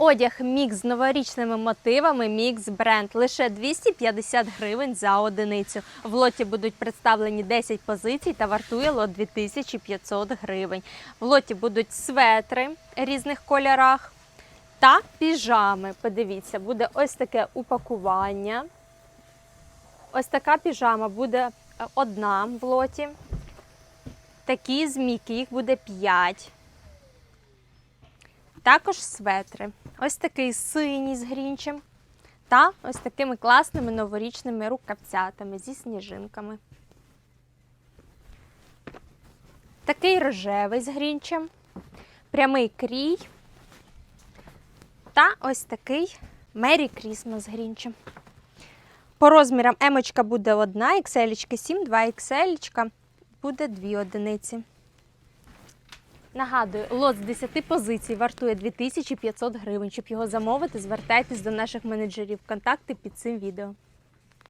Одяг мікс з новорічними мотивами, мікс бренд. Лише 250 гривень за одиницю. В лоті будуть представлені 10 позицій та вартує лот 2500 гривень. В лоті будуть светри різних кольорах та піжами. Подивіться, буде ось таке упакування. Ось така піжама буде е, одна в лоті. Такі змійки, їх буде 5. Також светри. Ось такий синій з грінчем. Та ось такими класними новорічними рукавцятами зі сніжинками. Такий рожевий з грінчем. Прямий крій. Та ось такий Мері Крісмас з грінчем. По розмірам емочка буде одна, XL 7, 2 XL буде дві одиниці. Нагадую, лот з 10 позицій вартує 2500 гривень. Щоб його замовити, звертайтесь до наших менеджерів. Контакти під цим відео.